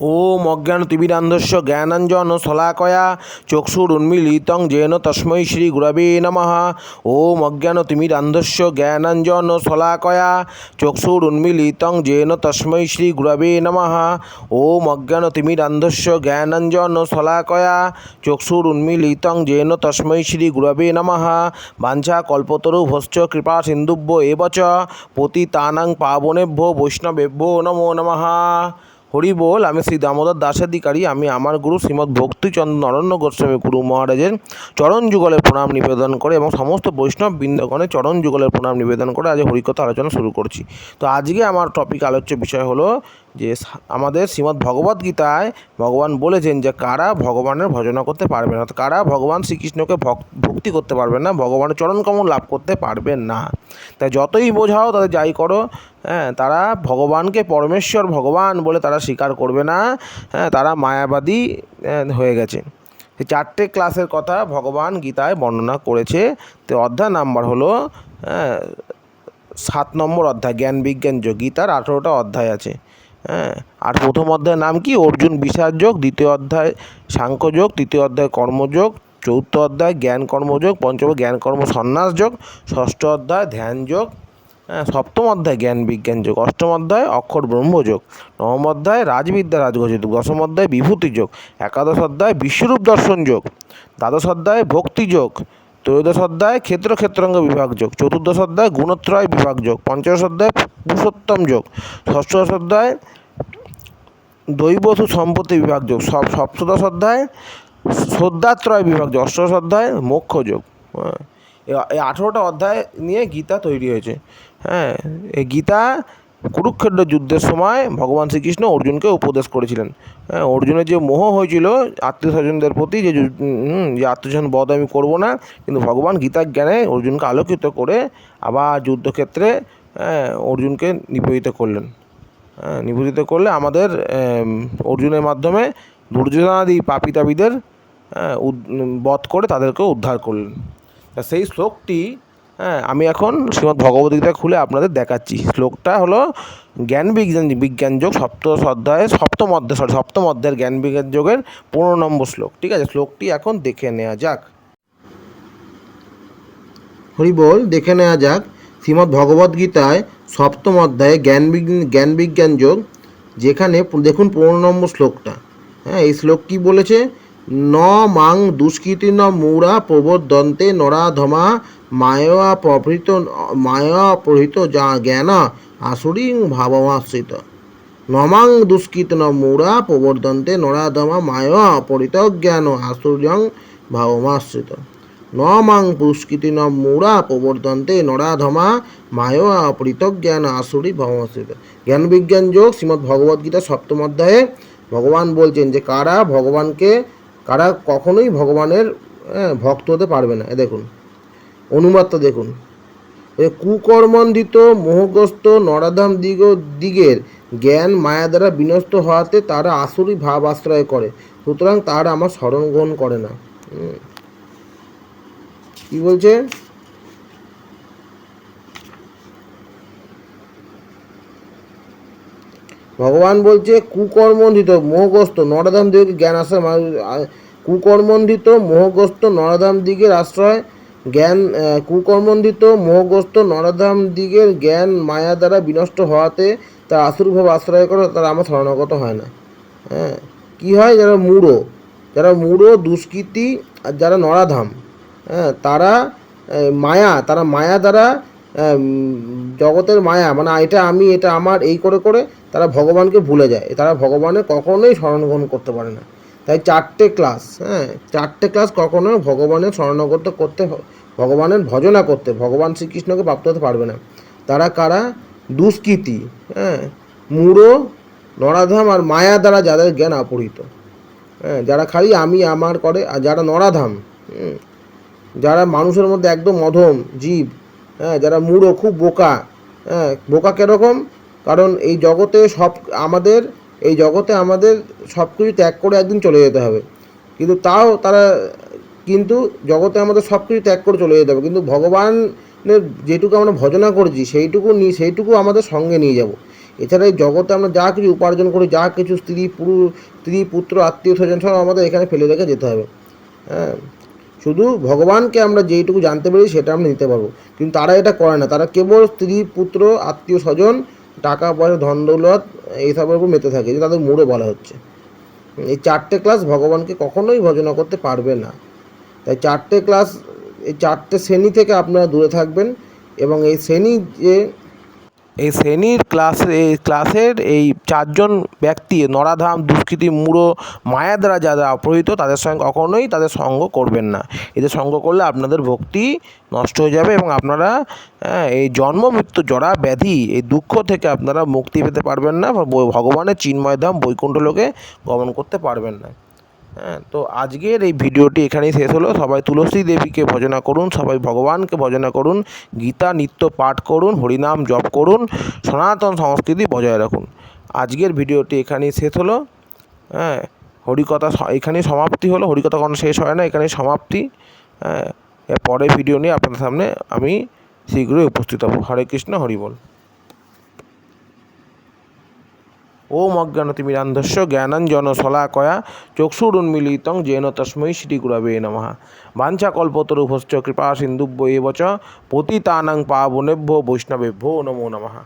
ওম অজ্ঞান ত্রিবিধান্ধস্য জ্ঞানাঞ্জন শলাকয়া চক্ষুর চক্ষুরুন্মিলিতং জেন তস্মৈ শ্রী গুরবে নম। ওম অজ্ঞান ত্রিবিধান্ধস্য জ্ঞানাঞ্জন শলাকয়া চক্ষুর চক্ষুরুন্মিলিতং জেন তস্মৈ শ্রী গুরবে নম। ওম অজ্ঞান ত্রিবিধান্ধস্য জ্ঞানাঞ্জন শলাকয়া চক্ষুর চক্ষুরুন্মিলিতং জেন তস্মৈ শ্রী গুরবে নম। বাঞ্ছা কল্পতরু ভশ্চ কৃপা সিন্ধুভ্য এবচ পতিতানাং পাবনেভ্য বৈষ্ণবেভ্যো নমো নমঃ। হরি বল, আমি শ্রী দামোদর দাসাধিকারী আমি আমার গুরু শ্রীমৎ ভক্তিচন্দ্র নরণ্য গোস্বামী গুরু মহারাজের চরণ যুগলের প্রণাম নিবেদন করে এবং সমস্ত বৈষ্ণব বৃন্দগণের চরণ যুগলের প্রণাম নিবেদন করে আজ হরিকথা আলোচনা শুরু করছি। তো আজকে আমার টপিক আলোচ্য বিষয় হলো যে আমাদের শ্রীমদ্ ভগবদ্ গীতায় ভগবান বলেছেন যে কারা ভগবানের ভজনা করতে পারবে না কারা ভগবান শ্রীকৃষ্ণকে ভক- ভক্তি করতে পারবেন না ভগবানের চরণ কমল লাভ করতে পারবেন না। তাই যতই বোঝাও তাদের যাই করো হ্যাঁ তারা ভগবানকে পরমেশ্বর ভগবান বলে তারা স্বীকার করবে না হ্যাঁ তারা মায়াবাদী হ্যাঁ, হয়ে গেছে। চারটে ক্লাসের কথা ভগবান গীতায় বর্ণনা করেছে। তো অধ্যায় নাম্বার হলো হ্যাঁ সাত নম্বর অধ্যায় জ্ঞান বিজ্ঞান যোগ গীতার আঠেরোটা অধ্যায় আছে। হ্যাঁ। আর প্রথম অধ্যায়ের নাম কি? অর্জুন বিষাদ যোগ, দ্বিতীয় অধ্যায় সাংখ্যযোগ তৃতীয় অধ্যায় কর্মযোগ চৌথ অধ্যায় জ্ঞান কর্মযোগ পঞ্চম জ্ঞান কর্ম সন্ন্যাস যোগ, ষষ্ঠ অধ্যায় ধ্যান যোগ হ্যাঁ সপ্তম অধ্যায় জ্ঞান বিজ্ঞান যোগ, অষ্টম অধ্যায় অক্ষর ব্রহ্মযোগ নবম অধ্যায় রাজবিদ্যা রাজগোজ যোগ, দশম অধ্যায় বিভূতি যোগ, একাদশ অধ্যায় বিশ্বরূপ দর্শন যোগ, দ্বাদশ অধ্যায় ভক্তি যোগ ত্রয়োদশ অধ্যায় ক্ষেত্র ক্ষেত্রাঙ্গ বিভাগ যোগ, চতুর্দশ অধ্যায় গুণত্রয় বিভাগ যোগ, পঞ্চদশ অধ্যায় পুরুষোত্তম যোগ, ষষ্ঠদশ অধ্যায় দৈবধু সম্পত্তি বিভাগ যোগ সব সপ্তদশ অধ্যায় শ্রদ্ধাত্রয় বিভাগ যোগ, অষ্টদশ অধ্যায় মোক্ষ যোগ। হ্যাঁ এই আঠেরোটা অধ্যায় নিয়ে গীতা তৈরি হয়েছে। হ্যাঁ এই গীতা কুরুক্ষেত্র যুদ্ধের সময় ভগবান শ্রীকৃষ্ণ অর্জুনকে উপদেশ করেছিলেন। হ্যাঁ অর্জুনের যে মোহ হয়েছিল আত্মীয় স্বজনদের প্রতি যে যে আত্মীয় স্বজন বধ আমি করব না কিন্তু ভগবান গীতার জ্ঞানে অর্জুনকে আলোকিত করে আবার যুদ্ধক্ষেত্রে হ্যাঁ, অর্জুনকে নিবেদিত করলেন। হ্যাঁ, নিবেদিত করলে আমাদের অর্জুনের মাধ্যমে দুর্যোধনাদি পাপিতাবিদের হ্যাঁ, উদ- বধ করে তাদেরকে উদ্ধার করলেন। সেই শ্লোকটি হ্যাঁ আমি এখন শ্রীমদ্ ভগবদ্গীতা খুলে আপনাদের দেখাচ্ছি। শ্লোকটা হলো, জ্ঞান বিজ্ঞান বিজ্ঞান যোগ সপ্তদশ অধ্যায়ে সপ্তম অধ্যায় সরি সপ্তম অধ্যায়ের জ্ঞান বিজ্ঞান যোগের পনেরো নম্বর শ্লোক। ঠিক আছে, শ্লোকটি এখন দেখে নেওয়া যাক। হরি বল, দেখে নেওয়া যাক। শ্রীমদ্ ভগবদ্গীতায় সপ্তম অধ্যায়ে জ্ঞান জ্ঞান বিজ্ঞান যোগ, যেখানে দেখুন পনেরো নম্বর শ্লোকটা। হ্যাঁ এই শ্লোক কি বলেছে? ন মাং দুষ্কৃতি ন মূঢ়া প্রবোদন্তে নরাধমা মায়া প্রভৃত, মায়া প্রহিত যা জ্ঞান আসুরি ভাবমাশ্রিত। নমাং দুষ্কৃত ন মূঢ়া প্রবর্ধন্তে নরাধমা মায়া অপরিত জ্ঞান আসুর্যং ভাবমাশ্রিত। ন মাং পুরস্কৃতি ন প্রবর্ধন্তে নরাধমা মায় অপরিত জ্ঞান আসুরি ভবমাশ্রিত। জ্ঞান বিজ্ঞান যোগ শ্রীমদ্ ভগবদ্গীতা সপ্তম অধ্যায়ে ভগবান বলছেন যে কারা ভগবানকে কারা কখনোই ভগবানের হ্যাঁ, ভক্ত হতে পারবে না। এ দেখুন অনুবাদটা দেখুন। কুকর্মন্দিত মোহগ্রস্ত নরাধাম দিগ দিগের জ্ঞান মায়া দ্বারা বিনষ্ট হওয়াতে তারা আসুরি ভাব আশ্রয় করে সুতরাং তারা আমার স্মরণ গ্রহণ করে না। কি বলছে? ভগবান বলছে, কুকর্মন্ধিত, মোহগ্রস্ত নরাধাম দিকে জ্ঞান আশ্রয় মা- আ- কুকর্মন্ধিত, মোহগ্রস্ত নরাধাম দিকের আশ্রয়, জ্ঞান কুকর্মন্ধিত, মোহগ্রস্ত নরাধাম দিকের জ্ঞান, মায়া দ্বারা বিনষ্ট হওয়াতে তার আসুরভাব আশ্রয় করে, তারা আমার শরণাগত হয় না। হ্যাঁ কী হয়? যারা মূঢ় যারা মূঢ়, দুষ্কৃতি, আর যারা নরাধাম হ্যাঁ তারা মায়া তারা মায়া দ্বারা জগতের মায়া মানে এটা আমি, এটা আমার, এই করে করে তারা ভগবানকে ভুলে যায়। তারা ভগবানের কখনোই স্মরণ গ্রহণ করতে পারে না। তাই চারটে ক্লাস হ্যাঁ চারটে ক্লাস কখনো ভগবানের স্মরণাগত করতে ভগবানের ভজনা করতে, ভগবান শ্রীকৃষ্ণকে প্রাপ্ত হতে পারবে না। তারা কারা? দুষ্কৃতি হ্যাঁ মূঢ়, নরাধাম আর মায়া দ্বারা যাদের জ্ঞান অপহৃত হ্যাঁ যারা খালি আমি, আমার করে, আর যারা নরাধাম যারা মানুষের মধ্যে একদম অধম জীব হ্যাঁ যারা মূঢ়, খুব বোকা। হ্যাঁ বোকা কীরকম? কারণ এই জগতে সব আমাদের, এই জগতে আমাদের সব কিছু ত্যাগ করে একদিন চলে যেতে হবে। কিন্তু তাও তারা কিন্তু জগতে আমাদের সব কিছু ত্যাগ করে চলে যেতে হবে। কিন্তু ভগবানের যেটুকু আমরা ভজনা করেছি, সেইটুকু নিয়ে সেইটুকু আমাদের সঙ্গে নিয়ে যাব। এছাড়া এই জগতে আমরা যা কিছু উপার্জন করি, যা কিছু স্ত্রী পুরুষ স্ত্রী, পুত্র, আত্মীয়, স্বজন, সব আমাদের এখানে ফেলে রেখে যেতে হবে। হ্যাঁ শুধু ভগবানকে আমরা যেইটুকু জানতে পারি সেটা আমরা নিতে পারব। কিন্তু তারা এটা করে না। তারা কেবল স্ত্রী, পুত্র, আত্মীয়, স্বজন, টাকা পয়সা, ধন দৌলত এইসবের উপর মেতে থাকে। যে তাদের মুড়ে বলা হচ্ছে। এই চারটে ক্লাস ভগবানকে কখনোই ভজনা করতে পারবে না। তাই চারটে ক্লাস এই চারটে শ্রেণি থেকে আপনারা দূরে থাকবেন এবং এই শ্রেণি যে এই শ্রেণির ক্লাস ক্লাসের এই চারজন ব্যক্তি নরাধাম দুষ্কৃতী মূঢ় মায়া দ্বারা যারা অপহৃত তাদের সঙ্গে কখনোই তাদের সঙ্গ করবেন না। এদের সঙ্গ করলে আপনাদের ভক্তি নষ্ট হয়ে যাবে এবং আপনারা হ্যাঁ, এই জন্ম মৃত্যু জরা ব্যাধি এই দুঃখ থেকে আপনারা মুক্তি পেতে পারবেন না ভগবানের চিন্ময় ধাম বৈকুণ্ঠ লোকে গমন করতে পারবেন না। হ্যাঁ তো আজকের এই ভিডিওটি এখানেই শেষ হলো। সবাই তুলসী দেবীকে ভজনা করুন, সবাই ভগবানকে ভজনা করুন, গীতা, নিত্য পাঠ করুন, হরিনাম জপ করুন, সনাতন সংস্কৃতি বজায় রাখুন। আজকের ভিডিওটি এখানেই শেষ হলো। হ্যাঁ হরিকথা এখানেই সমাপ্তি হলো। হরিকথা কোনো শেষ হয় না, এখানেই সমাপ্তি। হ্যাঁ পরের ভিডিও নিয়ে আপনাদের সামনে আমি শীঘ্রই উপস্থিত হব। হরে কৃষ্ণ, হরি বল। ওম অজ্ঞানতিমিরান্ধস্য জ্ঞানাঞ্জন শলাকয়া চক্ষুরুন্মিলিতং জেন তস্মৈ শ্রীগুরবে নমঃ। বাঞ্ছাকল্পতরুভশ্চ কৃপা সিন্ধুভ্য এব চ পতিতানাং পাবনেভ্য বৈষ্ণবেভ্যো নমো নমঃ।